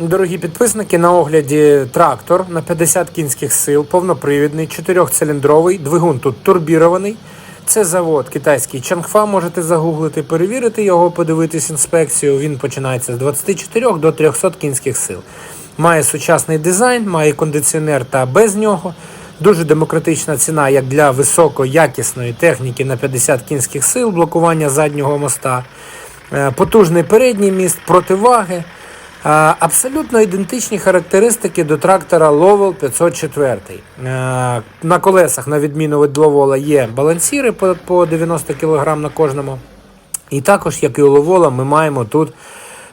Дорогі підписники, на огляді трактор на 50 кінських сил, повнопривідний, 4-циліндровий, двигун тут турбірований. Це завод китайський Чангфа. Можете загуглити, перевірити його, подивитись інспекцію. Він починається з 24 до 300 кінських сил. Має сучасний дизайн, має кондиціонер та без нього. Дуже демократична ціна як для високоякісної техніки на 50 кінських сил, блокування заднього моста. Е, Потужний передній міст, противаги. Абсолютно ідентичні характеристики до трактора Lowell 504. Е, На колесах, на відміну від Ловола, є балансіри по, по 90 кг на кожному. І також, як і у Ловола, ми маємо тут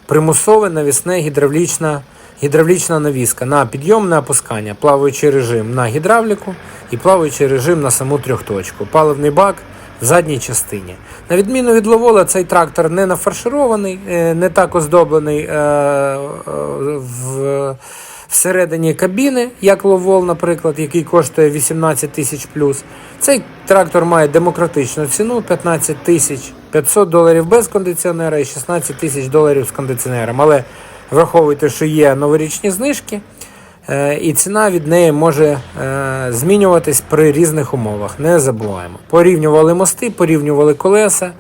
примусове навісне гідравлічна, гідравлічна навіска на підйомне опускання, плаваючий режим на гідравліку і плаваючий режим на саму трьохточку. Паливний бак задній частині. На відміну від Ловола, цей трактор не нафарширований, е, не так оздоблений е, е, в. Всередині кабіни, як Ловол, наприклад, який коштує 18 тисяч плюс. Цей трактор має демократичну ціну 15 тисяч 500 доларів без кондиціонера і 16 тисяч доларів з кондиціонером. Але враховуйте, що є новорічні знижки, і ціна від неї може е, змінюватись при різних умовах. Не забуваємо. Порівнювали мости, порівнювали колеса.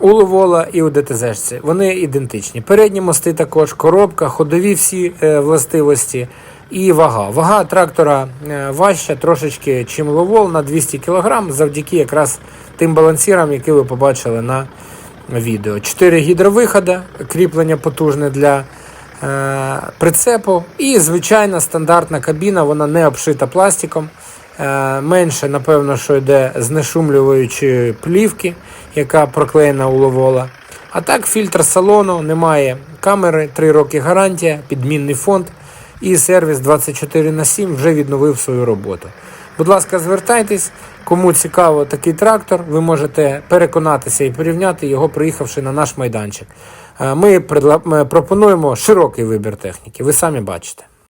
У Ловола і у ДТЗ. Вони ідентичні. Передні мости також, коробка, ходові всі е, властивості і вага. Вага трактора е, важча трошечки, чим Ловол на 200 кг, завдяки якраз тим балансірам, які ви побачили на відео. Чотири гідровиходи, кріплення потужне для е, прицепу. І звичайна стандартна кабіна, вона не обшита пластиком. Е, Менше, напевно, що йде знешумлюючої плівки, яка проклеєна у ловола. А так, фільтр салону, немає камери, 3 роки гарантія, підмінний фонд. І сервіс 24 на 7 вже відновив свою роботу. Будь ласка, звертайтесь, кому цікаво такий трактор, ви можете переконатися і порівняти його, приїхавши на наш майданчик. Е, Ми пропонуємо широкий вибір техніки, ви самі бачите.